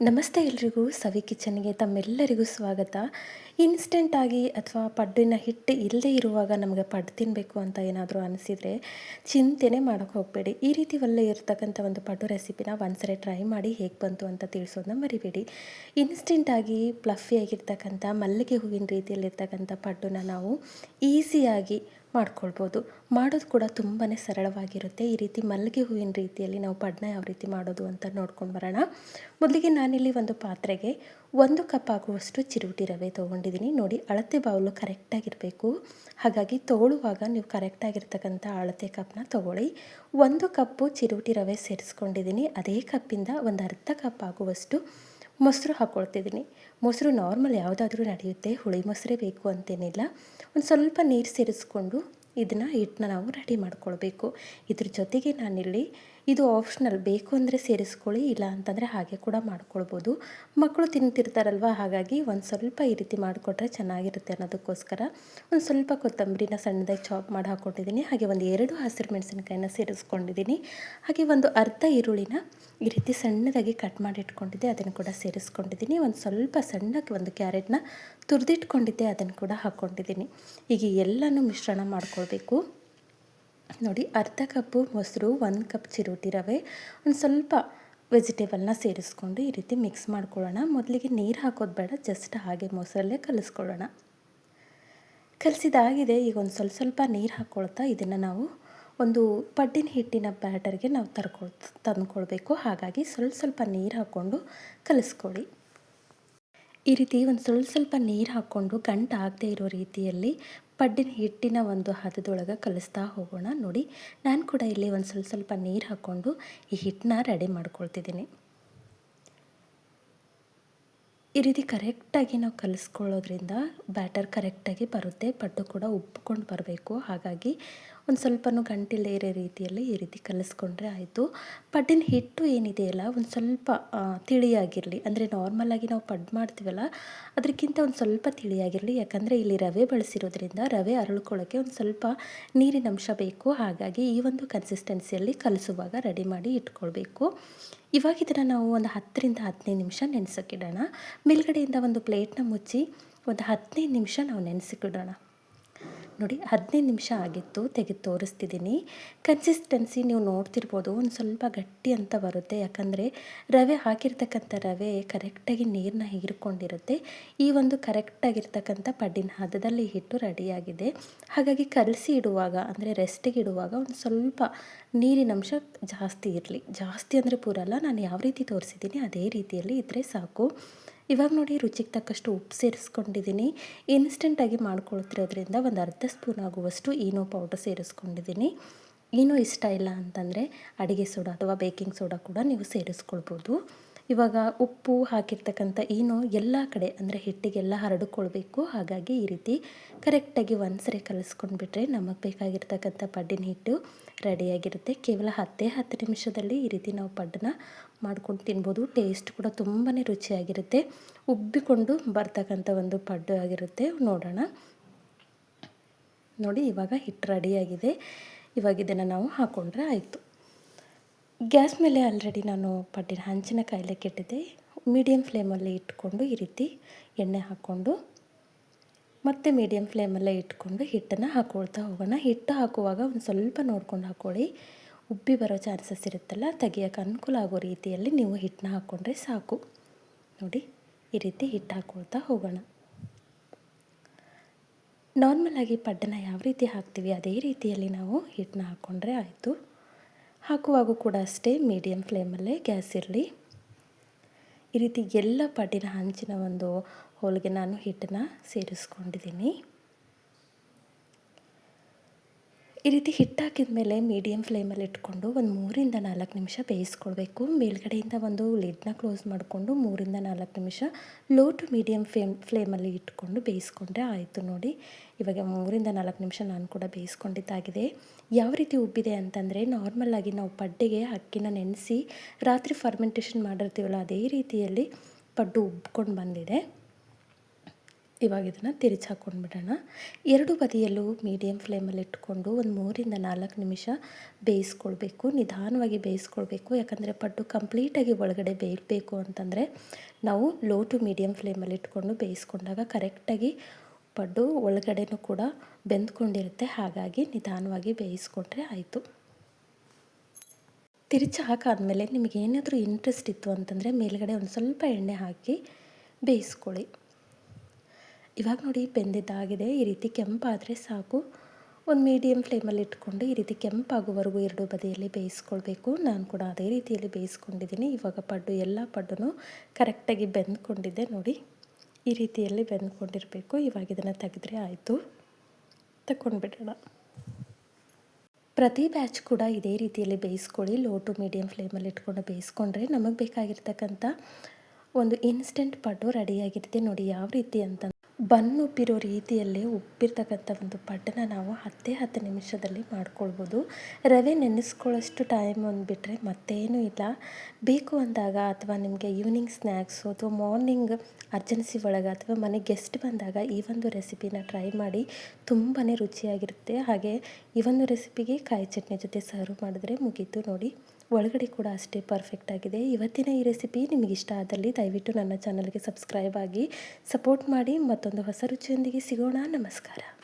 ನಮಸ್ತೆ ಎಲ್ರಿಗೂ, ಸವಿ ಕಿಚನ್ಗೆ ತಮ್ಮೆಲ್ಲರಿಗೂ ಸ್ವಾಗತ. ಇನ್ಸ್ಟೆಂಟಾಗಿ ಅಥವಾ ಪಡ್ಡಿನ ಹಿಟ್ಟು ಇಲ್ಲದೇ ಇರುವಾಗ ನಮಗೆ ಪಡ್ಡು ತಿನ್ನಬೇಕು ಅಂತ ಏನಾದರೂ ಅನಿಸಿದರೆ ಚಿಂತೆನೆ ಮಾಡೋಕ್ಕೆ ಹೋಗಬೇಡಿ. ಈ ರೀತಿ ಒಳ್ಳೆ ಇರತಕ್ಕಂಥ ಒಂದು ಪಡ್ಡು ರೆಸಿಪಿನ ಒಂದ್ಸರಿ ಟ್ರೈ ಮಾಡಿ ಹೇಗೆ ಬಂತು ಅಂತ ತಿಳಿಸೋದನ್ನ ಮರಿಬೇಡಿ. ಇನ್ಸ್ಟೆಂಟಾಗಿ ಪ್ಲಫಿಯಾಗಿರ್ತಕ್ಕಂಥ ಮಲ್ಲಿಗೆ ಹೂವಿನ ರೀತಿಯಲ್ಲಿರ್ತಕ್ಕಂಥ ಪಡ್ಡುನ ನಾವು ಈಸಿಯಾಗಿ ಮಾಡ್ಕೊಳ್ಬೋದು. ಮಾಡೋದು ಕೂಡ ತುಂಬಾ ಸರಳವಾಗಿರುತ್ತೆ. ಈ ರೀತಿ ಮಲ್ಲಿಗೆ ಹೂವಿನ ರೀತಿಯಲ್ಲಿ ನಾವು ಪಡ್ನ ಯಾವ ರೀತಿ ಮಾಡೋದು ಅಂತ ನೋಡ್ಕೊಂಡು ಬರೋಣ. ಮೊದಲಿಗೆ ನಾನಿಲ್ಲಿ ಒಂದು ಪಾತ್ರೆಗೆ ಒಂದು ಕಪ್ ಆಗುವಷ್ಟು ಚಿರುಟಿ ರವೆ ತೊಗೊಂಡಿದ್ದೀನಿ. ನೋಡಿ, ಅಳತೆ ಬಾವಲು ಕರೆಕ್ಟಾಗಿರಬೇಕು ಹಾಗಾಗಿ ತೊಗೊಳ್ಳುವಾಗ ನೀವು ಕರೆಕ್ಟಾಗಿರ್ತಕ್ಕಂಥ ಅಳತೆ ಕಪ್ನ ತೊಗೊಳ್ಳಿ. ಒಂದು ಕಪ್ಪು ಚಿರುಟಿ ರವೆ ಸೇರಿಸ್ಕೊಂಡಿದ್ದೀನಿ. ಅದೇ ಕಪ್ಪಿಂದ ಒಂದು ಅರ್ಧ ಕಪ್ ಆಗುವಷ್ಟು ಮೊಸರು ಹಾಕ್ಕೊಳ್ತಿದ್ದೀನಿ ಮೊಸರು ನಾರ್ಮಲ್ ಯಾವುದಾದ್ರೂ ನಡೆಯುತ್ತೆ, ಹುಳಿ ಮೊಸರೇ ಬೇಕು ಅಂತೇನಿಲ್ಲ. ಒಂದು ಸ್ವಲ್ಪ ನೀರು ಸೇರಿಸ್ಕೊಂಡು ಇದನ್ನು ಹಿಟ್ಟನ್ನ ನಾವು ರೆಡಿ ಮಾಡ್ಕೊಳ್ಬೇಕು. ಇದ್ರ ಜೊತೆಗೆ ನಾನಿಲ್ಲಿ ಇದು ಆಪ್ಷನಲ್ ಬೇಕು ಅಂದರೆ ಸೇರಿಸ್ಕೊಳ್ಳಿ, ಇಲ್ಲ ಅಂತಂದರೆ ಹಾಗೆ ಕೂಡ ಮಾಡ್ಕೊಳ್ಬೋದು. ಮಕ್ಕಳು ತಿಂತಿರ್ತಾರಲ್ವ, ಹಾಗಾಗಿ ಒಂದು ಸ್ವಲ್ಪ ಈ ರೀತಿ ಮಾಡಿಕೊಟ್ರೆ ಚೆನ್ನಾಗಿರುತ್ತೆ ಅನ್ನೋದಕ್ಕೋಸ್ಕರ ಒಂದು ಸ್ವಲ್ಪ ಕೊತ್ತಂಬರಿನ ಸಣ್ಣದಾಗಿ ಚಾಪ್ ಮಾಡಿ ಹಾಕ್ಕೊಂಡಿದ್ದೀನಿ ಹಾಗೆ ಒಂದು ಎರಡು ಹಸಿರು ಮೆಣಸಿನಕಾಯಿನ ಸೇರಿಸ್ಕೊಂಡಿದ್ದೀನಿ. ಹಾಗೆ ಒಂದು ಅರ್ಧ ಈರುಳ್ಳಿನ ಈ ರೀತಿ ಸಣ್ಣದಾಗಿ ಕಟ್ ಮಾಡಿ ಇಟ್ಕೊಂಡಿದ್ದೆ, ಅದನ್ನು ಕೂಡ ಸೇರಿಸ್ಕೊಂಡಿದ್ದೀನಿ. ಒಂದು ಸ್ವಲ್ಪ ಸಣ್ಣಕ್ಕೆ ಒಂದು ಕ್ಯಾರೆಟ್ನ ತುರಿದಿಟ್ಕೊಂಡಿದ್ದೆ, ಅದನ್ನು ಕೂಡ ಹಾಕ್ಕೊಂಡಿದ್ದೀನಿ ಈಗ ಎಲ್ಲನೂ ಮಿಶ್ರಣ ಮಾಡ್ಕೊಳ್ಬೇಕು. ನೋಡಿ, ಅರ್ಧ ಕಪ್ಪು ಮೊಸರು, ಒಂದು ಕಪ್ ಚಿರೋಟಿ ರವೆ, ಒಂದು ಸ್ವಲ್ಪ ವೆಜಿಟೇಬಲ್ನ ಸೇರಿಸ್ಕೊಂಡು ಈ ರೀತಿ ಮಿಕ್ಸ್ ಮಾಡ್ಕೊಳ್ಳೋಣ. ಮೊದಲಿಗೆ ನೀರು ಹಾಕೋದು ಬೇಡ ಜಸ್ಟ್ ಹಾಗೆ ಮೊಸರಲ್ಲೇ ಕಲಿಸ್ಕೊಳ್ಳೋಣ. ಕಲಿಸಿದಾಗಿದೆ ಈಗ ಒಂದು ಸ್ವಲ್ಪ ಸ್ವಲ್ಪ ನೀರು ಹಾಕ್ಕೊಳ್ತಾ ಇದನ್ನು ನಾವು ಒಂದು ಪಡ್ಡಿನ ಹಿಟ್ಟಿನ ಬ್ಯಾಟರ್ಗೆ ನಾವು ತರ್ಕೊಳ್, ತಂದ್ಕೊಳ್ಬೇಕು. ಹಾಗಾಗಿ ಸ್ವಲ್ಪ ಸ್ವಲ್ಪ ನೀರು ಹಾಕ್ಕೊಂಡು ಕಲಿಸ್ಕೊಳ್ಳಿ. ಈ ರೀತಿ ಒಂದು ಸ್ವಲ್ಪ ಸ್ವಲ್ಪ ನೀರು ಹಾಕ್ಕೊಂಡು ಗಂಟು ಆಗದೆ ಇರೋ ರೀತಿಯಲ್ಲಿ ಪಡ್ಡಿನ ಹಿಟ್ಟಿನ ಒಂದು ಹದದೊಳಗೆ ಕಲಿಸ್ತಾ ಹೋಗೋಣ. ನೋಡಿ, ನಾನು ಕೂಡ ಇಲ್ಲಿ ಒಂದು ಸ್ವಲ್ಪ ಸ್ವಲ್ಪ ನೀರು ಹಾಕ್ಕೊಂಡು ಈ ಹಿಟ್ಟನ್ನ ರೆಡಿ ಮಾಡ್ಕೊಳ್ತಿದ್ದೀನಿ. ಈ ರೀತಿ ಕರೆಕ್ಟಾಗಿ ನಾವು ಕಲಿಸ್ಕೊಳ್ಳೋದ್ರಿಂದ ಬ್ಯಾಟರ್ ಕರೆಕ್ಟಾಗಿ ಬರುತ್ತೆ. ಪಡ್ಡು ಕೂಡ ಉಬ್ಕೊಂಡು ಬರಬೇಕು. ಹಾಗಾಗಿ ಒಂದು ಸ್ವಲ್ಪನೂ ಗಂಟಿಲ್ಲದೆ ಇರೋ ರೀತಿಯಲ್ಲಿ ಈ ರೀತಿ ಕಲಿಸ್ಕೊಂಡ್ರೆ ಆಯಿತು. ಪಡ್ಡಿನ ಹಿಟ್ಟು ಏನಿದೆಯಲ್ಲ ಒಂದು ಸ್ವಲ್ಪ ತಿಳಿಯಾಗಿರಲಿ. ಅಂದರೆ ನಾರ್ಮಲಾಗಿ ನಾವು ಪಡ್ ಮಾಡ್ತೀವಲ್ಲ ಅದಕ್ಕಿಂತ ಒಂದು ಸ್ವಲ್ಪ ತಿಳಿಯಾಗಿರಲಿ. ಯಾಕಂದರೆ ಇಲ್ಲಿ ರವೆ ಬಳಸಿರೋದ್ರಿಂದ ರವೆ ಅರಳ್ಕೊಳ್ಳೋಕ್ಕೆ ಒಂದು ಸ್ವಲ್ಪ ನೀರಿನ ಅಂಶ ಬೇಕು. ಹಾಗಾಗಿ ಈ ಒಂದು ಕನ್ಸಿಸ್ಟೆನ್ಸಿಯಲ್ಲಿ ಕಲಿಸುವಾಗ ರೆಡಿ ಮಾಡಿ ಇಟ್ಕೊಳ್ಬೇಕು. ಇವಾಗ ಇದನ್ನು ನಾವು ಒಂದು ಹತ್ತರಿಂದ ಹದಿನೈದು ನಿಮಿಷ ನೆನೆಸೋಕ್ಕಿಡೋಣ ಮೇಲ್ಗಡೆಯಿಂದ ಒಂದು ಪ್ಲೇಟ್ನ ಮುಚ್ಚಿ ಒಂದು ಹದಿನೈದು ನಿಮಿಷ ನಾವು ನೆನೆಸಿಕಿಡೋಣ. ನೋಡಿ, ಹದಿನೈದು ನಿಮಿಷ ಆಗಿತ್ತು ತೆಗೆದು ತೋರಿಸ್ತಿದ್ದೀನಿ. ಕನ್ಸಿಸ್ಟೆನ್ಸಿ ನೀವು ನೋಡ್ತಿರ್ಬೋದು, ಒಂದು ಸ್ವಲ್ಪ ಗಟ್ಟಿ ಅಂತ ಬರುತ್ತೆ. ಯಾಕಂದರೆ ರವೆ ಹಾಕಿರ್ತಕ್ಕಂಥ ರವೆ ಕರೆಕ್ಟಾಗಿ ನೀರನ್ನ ಹೀರ್ಕೊಂಡಿರುತ್ತೆ. ಈ ಒಂದು ಕರೆಕ್ಟಾಗಿರ್ತಕ್ಕಂಥ ಪಡ್ಡಿನ ಹದದಲ್ಲಿ ಹಿಟ್ಟು ರೆಡಿಯಾಗಿದೆ. ಹಾಗಾಗಿ ಕಲಸಿ ಇಡುವಾಗ, ಅಂದರೆ ರೆಸ್ಟಿಗೆ ಇಡುವಾಗ ಒಂದು ಸ್ವಲ್ಪ ನೀರಿನ ಅಂಶ ಜಾಸ್ತಿ ಇರಲಿ. ಜಾಸ್ತಿ ಅಂದರೆ ಪೂರಲ್ಲ, ನಾನು ಯಾವ ರೀತಿ ತೋರಿಸಿದ್ದೀನಿ, ಅದೇ ರೀತಿಯಲ್ಲಿ ಇದ್ದರೆ ಸಾಕು. ಇವಾಗ ನೋಡಿ ರುಚಿಗೆ ತಕ್ಕಷ್ಟು ಉಪ್ಪು ಸೇರಿಸ್ಕೊಂಡಿದ್ದೀನಿ. ಇನ್ಸ್ಟೆಂಟಾಗಿ ಮಾಡ್ಕೊಳ್ತಿರೋದ್ರಿಂದ ಒಂದು ಅರ್ಧ ಸ್ಪೂನ್ ಆಗುವಷ್ಟು ಈನೋ ಪೌಡರ್ ಸೇರಿಸ್ಕೊಂಡಿದ್ದೀನಿ. ಏನೋ ಇಷ್ಟ ಇಲ್ಲ ಅಂತಂದರೆ ಅಡುಗೆ ಸೋಡಾ ಅಥವಾ ಬೇಕಿಂಗ್ ಸೋಡಾ ಕೂಡ ನೀವು ಸೇರಿಸ್ಕೊಳ್ಬೋದು. ಇವಾಗ ಉಪ್ಪು ಹಾಕಿರ್ತಕ್ಕಂಥ ಏನು ಎಲ್ಲ ಕಡೆ ಅಂದರೆ ಹಿಟ್ಟಿಗೆಲ್ಲ ಹರಡಿಕೊಳ್ಬೇಕು. ಹಾಗಾಗಿ ಈ ರೀತಿ ಕರೆಕ್ಟಾಗಿ ಒಂದ್ಸರಿ ಕಲಿಸ್ಕೊಂಡ್ಬಿಟ್ರೆ ನಮಗೆ ಬೇಕಾಗಿರ್ತಕ್ಕಂಥ ಪಡ್ಡಿನ ಹಿಟ್ಟು ರೆಡಿಯಾಗಿರುತ್ತೆ. ಕೇವಲ ಹತ್ತೇ ಹತ್ತು ನಿಮಿಷದಲ್ಲಿ ಈ ರೀತಿ ನಾವು ಪಡ್ಡನ್ನ ಮಾಡ್ಕೊಂಡು ತಿನ್ಬೋದು. ಟೇಸ್ಟ್ ಕೂಡ ತುಂಬಾ ರುಚಿಯಾಗಿರುತ್ತೆ. ಉಬ್ಬಿಕೊಂಡು ಬರ್ತಕ್ಕಂಥ ಒಂದು ಪಡ್ಡು ಆಗಿರುತ್ತೆ. ನೋಡೋಣ. ನೋಡಿ ಇವಾಗ ಹಿಟ್ಟು ರೆಡಿಯಾಗಿದೆ. ಇವಾಗ ಇದನ್ನು ನಾವು ಹಾಕ್ಕೊಂಡ್ರೆ ಆಯಿತು. ಗ್ಯಾಸ್ ಮೇಲೆ ಆಲ್ರೆಡಿ ನಾನು ಪಡ್ಡಿನ ಹಂಚಿನ ಕಾಯಿಲೆ ಕೆಟ್ಟಿದೆ. ಮೀಡಿಯಮ್ ಫ್ಲೇಮಲ್ಲಿ ಇಟ್ಕೊಂಡು ಈ ರೀತಿ ಎಣ್ಣೆ ಹಾಕ್ಕೊಂಡು, ಮತ್ತು ಮೀಡಿಯಮ್ ಫ್ಲೇಮಲ್ಲೇ ಇಟ್ಕೊಂಡು ಹಿಟ್ಟನ್ನು ಹಾಕ್ಕೊಳ್ತಾ ಹೋಗೋಣ. ಹಿಟ್ಟು ಹಾಕುವಾಗ ಒಂದು ಸ್ವಲ್ಪ ನೋಡ್ಕೊಂಡು ಹಾಕ್ಕೊಳ್ಳಿ ಉಬ್ಬಿ ಬರೋ ಚಾನ್ಸಸ್ ಇರುತ್ತಲ್ಲ ತೆಗಿಯೋಕೆ ಅನುಕೂಲ ಆಗೋ ರೀತಿಯಲ್ಲಿ ನೀವು ಹಿಟ್ಟನ್ನ ಹಾಕ್ಕೊಂಡ್ರೆ ಸಾಕು. ನೋಡಿ, ಈ ರೀತಿ ಹಿಟ್ಟು ಹಾಕ್ಕೊಳ್ತಾ ಹೋಗೋಣ. ನಾರ್ಮಲಾಗಿ ಪಡ್ಡನ ಯಾವ ರೀತಿ ಹಾಕ್ತೀವಿ, ಅದೇ ರೀತಿಯಲ್ಲಿ ನಾವು ಹಿಟ್ಟನ್ನ ಹಾಕ್ಕೊಂಡ್ರೆ ಆಯಿತು. ಹಾಕುವಾಗೂ ಕೂಡ ಅಷ್ಟೇ ಮೀಡಿಯಮ್ ಫ್ಲೇಮಲ್ಲೇ ಗ್ಯಾಸ್ ಇರಲಿ. ಈ ರೀತಿ ಎಲ್ಲ ಪಾಟಿನ ಹಂಚಿನ ಒಂದು ಹೋಳಿಗೆ ನಾನು ಹಿಟ್ಟನ್ನು ಸೇರಿಸ್ಕೊಂಡಿದ್ದೀನಿ. ಈ ರೀತಿ ಹಿಟ್ಟು ಹಾಕಿದ ಮೇಲೆ ಮೀಡಿಯಮ್ ಫ್ಲೇಮಲ್ಲಿ ಇಟ್ಕೊಂಡು ಒಂದು ಮೂರಿಂದ ನಾಲ್ಕು ನಿಮಿಷ ಬೇಯಿಸ್ಕೊಳ್ಬೇಕು. ಮೇಲ್ಗಡೆಯಿಂದ ಒಂದು ಲಿಡ್ನ ಕ್ಲೋಸ್ ಮಾಡಿಕೊಂಡು ಮೂರಿಂದ ನಾಲ್ಕು ನಿಮಿಷ ಲೋ ಟು ಮೀಡಿಯಮ್ ಫ್ಲೇಮ್ ಫ್ಲೇಮಲ್ಲಿ ಇಟ್ಕೊಂಡು ಬೇಯಿಸ್ಕೊಂಡ್ರೆ ಆಯಿತು ನೋಡಿ. ಇವಾಗ ಮೂರಿಂದ ನಾಲ್ಕು ನಿಮಿಷ ನಾನು ಕೂಡ ಬೇಯಿಸ್ಕೊಂಡಿದ್ದಾಗಿದೆ. ಯಾವ ರೀತಿ ಉಬ್ಬಿದೆ ಅಂತಂದರೆ ನಾರ್ಮಲಾಗಿ ನಾವು ಪಡ್ಡೆಗೆ ಅಕ್ಕಿನ ನೆನೆಸಿ ರಾತ್ರಿ ಫರ್ಮೆಂಟೇಷನ್ ಮಾಡಿರ್ತೀವಲ್ಲ, ಅದೇ ರೀತಿಯಲ್ಲಿ ಪಡ್ಡು ಉಬ್ಕೊಂಡು ಬಂದಿದೆ. ಇವಾಗ ಇದನ್ನು ತಿರುಚಿ ಹಾಕ್ಕೊಂಡ್ಬಿಡೋಣ ಎರಡು ಬದಿಯಲ್ಲೂ ಮೀಡಿಯಮ್ ಫ್ಲೇಮಲ್ಲಿ ಇಟ್ಕೊಂಡು ಒಂದು ಮೂರಿಂದ ನಾಲ್ಕು ನಿಮಿಷ ಬೇಯಿಸ್ಕೊಳ್ಬೇಕು. ನಿಧಾನವಾಗಿ ಬೇಯಿಸ್ಕೊಳ್ಬೇಕು. ಯಾಕಂದರೆ ಪಡ್ಡು ಕಂಪ್ಲೀಟಾಗಿ ಒಳಗಡೆ ಬೇಯಬೇಕು ಅಂತಂದರೆ ನಾವು ಲೋ ಟು ಮೀಡಿಯಮ್ ಫ್ಲೇಮಲ್ಲಿ ಇಟ್ಕೊಂಡು ಬೇಯಿಸ್ಕೊಂಡಾಗ ಕರೆಕ್ಟಾಗಿ ಪಡ್ಡು ಒಳಗಡೆನೂ ಕೂಡ ಬೆಂದ್ಕೊಂಡಿರುತ್ತೆ. ಹಾಗಾಗಿ ನಿಧಾನವಾಗಿ ಬೇಯಿಸ್ಕೊಂಡ್ರೆ ಆಯಿತು. ತಿರುಚಿ ಹಾಕಾದಮೇಲೆ ನಿಮಗೇನಾದರೂ ಇಂಟ್ರೆಸ್ಟ್ ಇತ್ತು ಅಂತಂದರೆ ಮೇಲುಗಡೆ ಒಂದು ಸ್ವಲ್ಪ ಎಣ್ಣೆ ಹಾಕಿ ಬೇಯಿಸ್ಕೊಳ್ಳಿ. ಇವಾಗ ನೋಡಿ ಬೆಂದಿದ್ದಾಗಿದೆ. ಈ ರೀತಿ ಕೆಂಪಾದರೆ ಸಾಕು. ಒಂದು ಮೀಡಿಯಮ್ ಫ್ಲೇಮಲ್ಲಿ ಇಟ್ಕೊಂಡು ಈ ರೀತಿ ಕೆಂಪಾಗುವವರೆಗೂ ಎರಡು ಬದಿಯಲ್ಲಿ ಬೇಯಿಸ್ಕೊಳ್ಬೇಕು. ನಾನು ಕೂಡ ಅದೇ ರೀತಿಯಲ್ಲಿ ಬೇಯಿಸ್ಕೊಂಡಿದ್ದೀನಿ. ಇವಾಗ ಪಡ್ಡು, ಎಲ್ಲ ಪಡ್ಡು ಕರೆಕ್ಟಾಗಿ ಬೆಂದ್ಕೊಂಡಿದ್ದೆ ನೋಡಿ. ಈ ರೀತಿಯಲ್ಲಿ ಬೆಂದ್ಕೊಂಡಿರಬೇಕು. ಇವಾಗ ಇದನ್ನು ತೆಗೆದ್ರೆ ಆಯಿತು. ತಗೊಂಡ್ಬಿಡೋಣ ಪ್ರತಿ ಬ್ಯಾಚ್ ಕೂಡ ಇದೇ ರೀತಿಯಲ್ಲಿ ಬೇಯಿಸ್ಕೊಳ್ಳಿ. ಲೋ ಟು ಮೀಡಿಯಮ್ ಫ್ಲೇಮಲ್ಲಿ ಇಟ್ಕೊಂಡು ಬೇಯಿಸ್ಕೊಂಡ್ರೆ ನಮಗೆ ಬೇಕಾಗಿರ್ತಕ್ಕಂಥ ಒಂದು ಇನ್ಸ್ಟೆಂಟ್ ಪಡ್ಡು ರೆಡಿಯಾಗಿರುತ್ತೆ ನೋಡಿ ಯಾವ ರೀತಿ ಅಂತ ಬನ್ ಉಪ್ಪಿರೋ ರೀತಿಯಲ್ಲೇ ಉಪ್ಪಿರ್ತಕ್ಕಂಥ ಒಂದು ಪಡ್ಡನ್ನ ನಾವು ಹತ್ತೇ ಹತ್ತು ನಿಮಿಷದಲ್ಲಿ ಮಾಡ್ಕೊಳ್ಬೋದು. ರವೆ ನೆನೆಸ್ಕೊಳ್ಳೋಷ್ಟು ಟೈಮ್ ಒಂದು ಬಿಟ್ಟರೆ ಮತ್ತೇನೂ ಇಲ್ಲ. ಬೇಕು ಅಂದಾಗ ಅಥವಾ ನಿಮಗೆ ಈವ್ನಿಂಗ್ ಸ್ನ್ಯಾಕ್ಸು ಅಥವಾ ಮಾರ್ನಿಂಗ್ ಅರ್ಜೆನ್ಸಿ ಒಳಗೆ ಅಥವಾ ಮನೆಗೆ ಗೆಸ್ಟ್ ಬಂದಾಗ ಈ ಒಂದು ರೆಸಿಪಿನ ಟ್ರೈ ಮಾಡಿ ತುಂಬಾ ರುಚಿಯಾಗಿರುತ್ತೆ. ಹಾಗೆ ಈ ಒಂದು ರೆಸಿಪಿಗೆ ಕಾಯಿ ಚಟ್ನಿ ಜೊತೆ ಸರ್ವ್ ಮಾಡಿದ್ರೆ ಮುಗೀತು ನೋಡಿ. ಒಳಗಡೆ ಕೂಡ ಅಷ್ಟೇ ಪರ್ಫೆಕ್ಟ್ ಆಗಿದೆ. ಇವತ್ತಿನ ಈ ರೆಸಿಪಿ ನಿಮಗೆ ಆದಲ್ಲಿ ದಯವಿಟ್ಟು ನನ್ನ ಚಾನಲ್ಗೆ ಸಬ್ಸ್ಕ್ರೈಬ್ ಆಗಿ ಸಪೋರ್ಟ್ ಮಾಡಿ ಮತ್ತೊಂದು ಹೊಸ ರುಚಿಯೊಂದಿಗೆ ಸಿಗೋಣ. ನಮಸ್ಕಾರ.